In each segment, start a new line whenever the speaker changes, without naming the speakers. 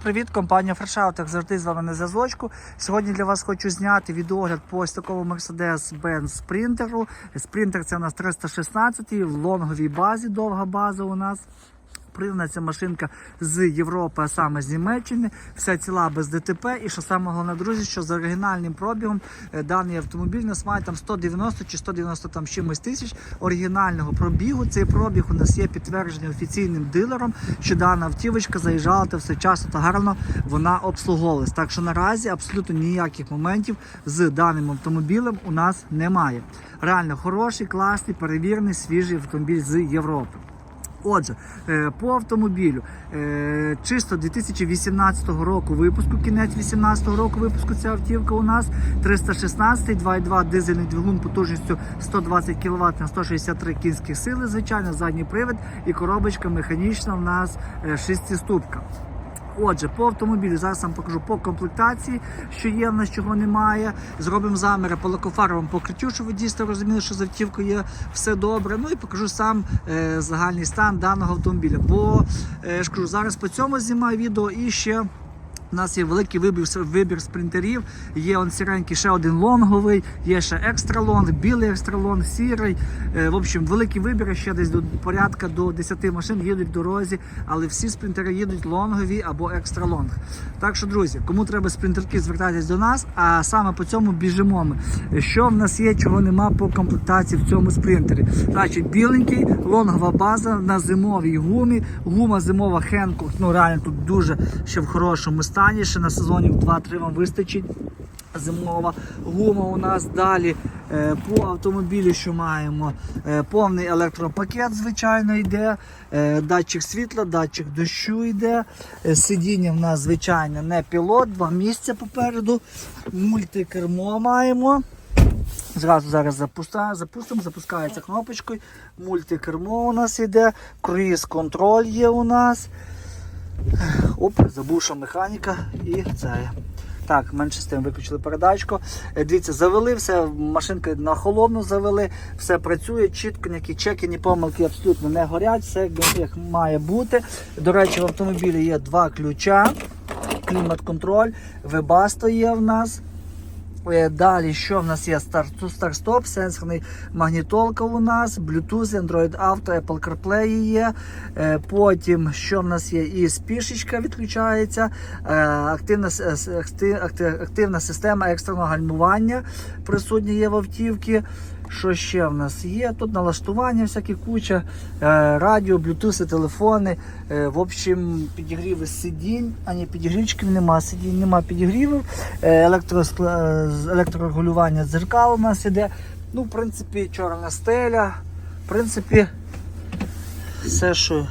Привіт, компанія Фрешаут, як завжди з вами на зв'язочку. Сьогодні для вас хочу зняти відогляд по ось такому Mercedes-Benz Sprinter. Sprinter це у нас 316 в лонговій базі, довга база у нас. Придана ця машинка з Європи, а саме з Німеччини, вся ціла без ДТП. І що саме головне, друзі, що з оригінальним пробігом е, даний автомобіль нас має там 190 чи 190 там чимось тисяч оригінального пробігу. Цей пробіг у нас є підтверджений офіційним дилером, що дана автівочка заїжджала та все часто та гарно вона обслуговувалась. Так що наразі абсолютно ніяких моментів з даним автомобілем у нас немає. Реально хороший, класний, перевірений, свіжий автомобіль з Європи. Отже, е, по автомобілю е, чисто 2018 року випуску, кінець 2018 року випуску ця автівка у нас 316 2.2 дизельний двигун потужністю 120 кВт на 163 кінські сили, звичайно, задній привід і коробочка механічна у нас 6-ступка. Отже, по автомобілю зараз вам покажу по комплектації, що є в нас, чого немає. Зробимо заміри по лакофаровому покриттю, щоб ви дійсно розуміли, що з автівкою є все добре. Ну і покажу сам е, загальний стан даного автомобіля. Бо е, ж кажу, зараз по цьому знімаю відео і ще. У нас є великий вибір, вибір спринтерів. Є он сіренький ще один лонговий, є ще екстра лонг, білий екстра лонг, сірий. Е, в общем, великий вибір. Ще десь до порядка до 10 машин їдуть в дорозі, але всі спринтери їдуть лонгові або екстра лонг. Так що, друзі, кому треба спринтерки, звертайтесь до нас. А саме по цьому біжимо ми. Що в нас є, чого нема по комплектації в цьому спринтері. Значить, біленький, лонгова база на зимовій гумі. Гума зимова Хенкок. Ну реально тут дуже ще в хорошому стані. Ще на сезонів 2-3 вам вистачить. Зимова гума у нас далі е, по автомобілю, що маємо е, повний електропакет, звичайно, йде. Е, датчик світла, датчик дощу йде. Сидіння в нас, звичайно, не пілот, два місця попереду. Мультикермо маємо. Зразу зараз запуста- запустимо, запускається кнопочкою. Мультикермо у нас йде, круїз контроль є у нас. Оп, забувша механіка і це. Так, менше з тим виключили передачку. Е, Дивіться, завели все, машинки на холодну завели, все працює чітко, ніякі чеки, ні помилки абсолютно не горять, все як має бути. До речі, в автомобілі є два ключа, клімат-контроль, вебасто є в нас. Е, Далі, що в нас є? Старт-стоп, сенсорний магнітолка у нас, Bluetooth, Android Auto, Apple CarPlay є. Е, Потім, що в нас є? І спішечка відключається, е, активна, активна система екстреного гальмування присутня є в автівці. Що ще в нас є? Тут налаштування, всякі куча, е, радіо, блютуси, телефони. Е, В общем, підігріви сидінь, а ні, підігрівчиків нема, сидінь нема підігрівів. Е, електрорегулювання дзеркал у нас іде. Ну, в принципі, чорна стеля. В принципі, все, що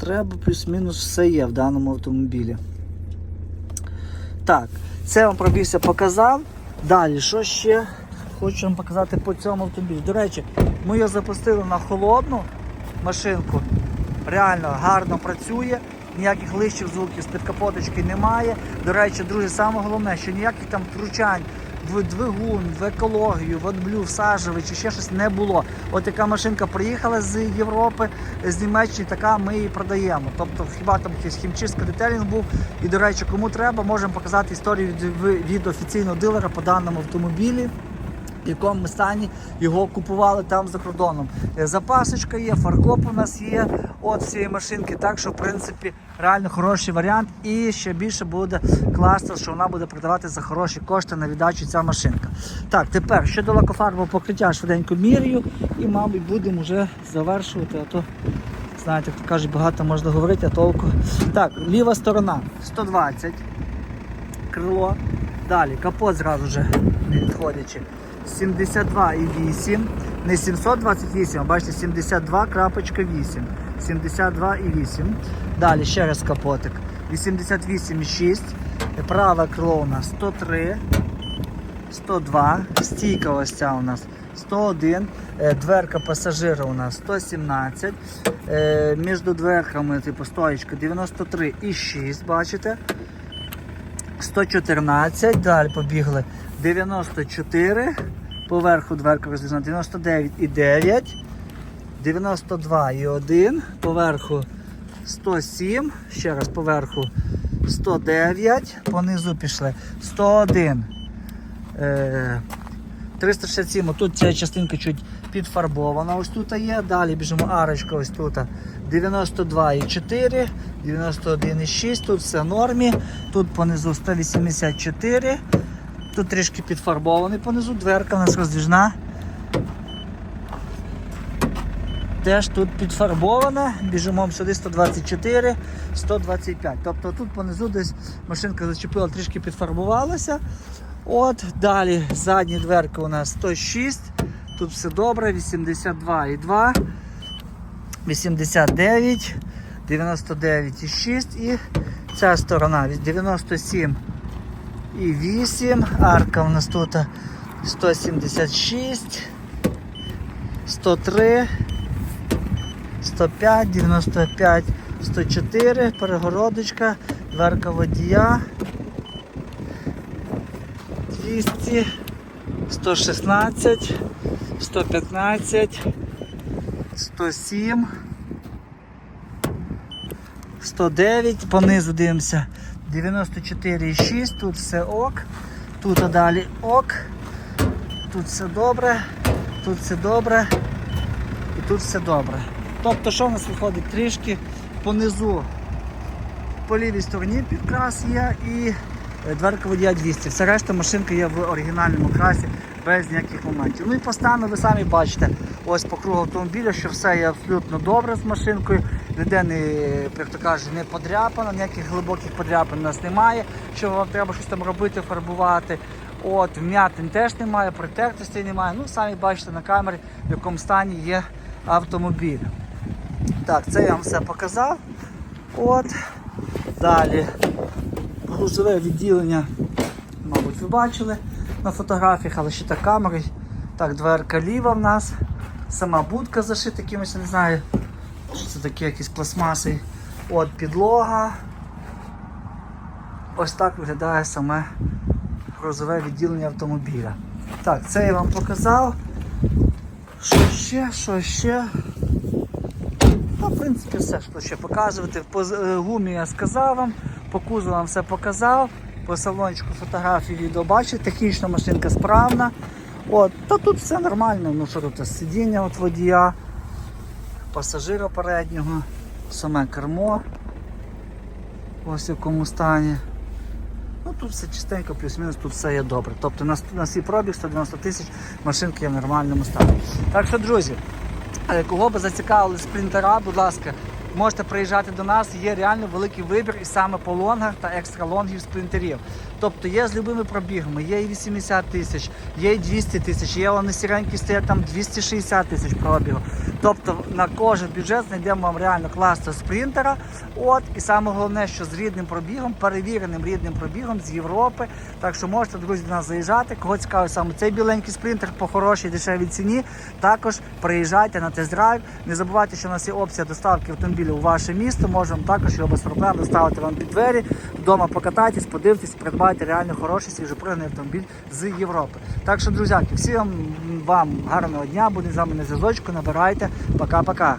треба, плюс-мінус все є в даному автомобілі. Так, це вам пробігся показав. Далі, що ще хочу вам показати по цьому автомобілі. До речі, ми його запустили на холодну машинку. Реально гарно працює, ніяких лишчих звуків з-під капоточки немає. До речі, друзі, саме головне, що ніяких там втручань в двигун, в екологію, в отблю, в сажевий чи ще щось не було. От яка машинка приїхала з Європи, з Німеччини, така ми її продаємо. Тобто хіба там якийсь хімчистка детелінг був. І, до речі, кому треба, можемо показати історію від, від офіційного дилера по даному автомобілі в якому ми стані його купували там за кордоном. Е, Запасочка є, фаркоп у нас є от цієї машинки. Так що, в принципі, реально хороший варіант. І ще більше буде класно, що вона буде продавати за хороші кошти на віддачу ця машинка. Так, тепер щодо лакофарбового покриття, швиденько міряю і, мабуть, будемо вже завершувати. А то, знаєте, як кажуть, багато можна говорити, а толку. Так, ліва сторона 120 крило. Далі капот зразу вже не відходячи. 72,8. Не 728, а бачите, 72,8. 72,8. Далі ще раз капотик. 88,6. Праве крило у нас 103. 102. Стійка ось ця у нас 101. Е, Дверка пасажира у нас 117. Е, Між дверками, типу, стоїчка 93,6, бачите? 114, далі побігли 94, поверху дверка роздвижна 99,9, 92,1, поверху 107, ще раз поверху 109, понизу пішли. 101. Е, 367, тут ця частинка чуть підфарбована. Ось тут є. Далі біжимо арочка ось тут. 92,4, 91,6, тут все нормі. Тут понизу 184. Тут трішки підфарбований понизу, дверка у нас роздвіжна. Теж тут підфарбована, біжимо сюди 124, 125. Тобто тут понизу десь машинка зачепила, трішки підфарбувалася. От, далі задні дверки у нас 106, тут все добре, 82,2, 89, 99,6 і ця сторона від 97 і 8. Арка у нас тут 176, 103. 105, 95, 104, перегородочка, дверка водія. 200, 116, 115, 107, 109, понизу дивимося. 94,6, тут все ок, тут далі ок, тут все добре, тут все добре і тут все добре. Тобто, що в нас виходить трішки понизу по лівій стороні підкрас є і е, дверка водія 200. Все решта машинка є в оригінальному красі без ніяких моментів. Ну і по ви самі бачите, ось по кругу автомобіля, що все є абсолютно добре з машинкою. Ніде не, як то кажуть, не подряпано, ніяких глибоких подряпин у нас немає. Що вам треба щось там робити, фарбувати. От, вмятин теж немає, протертостей немає. Ну, самі бачите на камері, в якому стані є автомобіль. Так, це я вам все показав. От. Далі грузове відділення, мабуть, ви бачили на фотографіях, але ще та камери. Так, дверка ліва в нас. Сама будка зашита якимось, не знаю, це таке якісь пластмаси. От підлога. Ось так виглядає саме грузове відділення автомобіля. Так, це я вам показав. Що ще, що ще? Ну, в принципі, все, що ще показувати. По е, гумі я сказав вам, по кузову вам все показав, по салончику фотографії, відео бачите, технічна машинка справна. От, та тут все нормально, ну що тут сидіння от водія, пасажира переднього, саме кермо. Ось в якому стані. Ну тут все чистенько, плюс-мінус, тут все є добре. Тобто на, на свій пробіг 190 тисяч машинки є в нормальному стані. Так що, друзі, Е, Кого би зацікавили спринтера, будь ласка, можете приїжджати до нас. Є реально великий вибір і саме по лонгах та екстралонгів спринтерів. Тобто є з любими пробігами, є і 80 тисяч, є і 200 тисяч, є вони сіренькі стоять там 260 тисяч пробігу. Тобто на кожен бюджет знайдемо вам реально класного спринтера. От і саме головне, що з рідним пробігом, перевіреним рідним пробігом з Європи. Так що можете, друзі, до нас заїжджати. Кого цікавить саме цей біленький спринтер по хорошій дешевій ціні. Також приїжджайте на тест-драйв. Не забувайте, що у нас є опція доставки автомобіля у ваше місто. Можемо також його без проблем доставити вам під двері. Вдома покатайтесь, подивитесь, придбайте реально хороший свіжопригний автомобіль з Європи. Так що, друзяки, всім вам гарного дня, будемо з вами на зв'язочку. Набирайте. Пока-пока.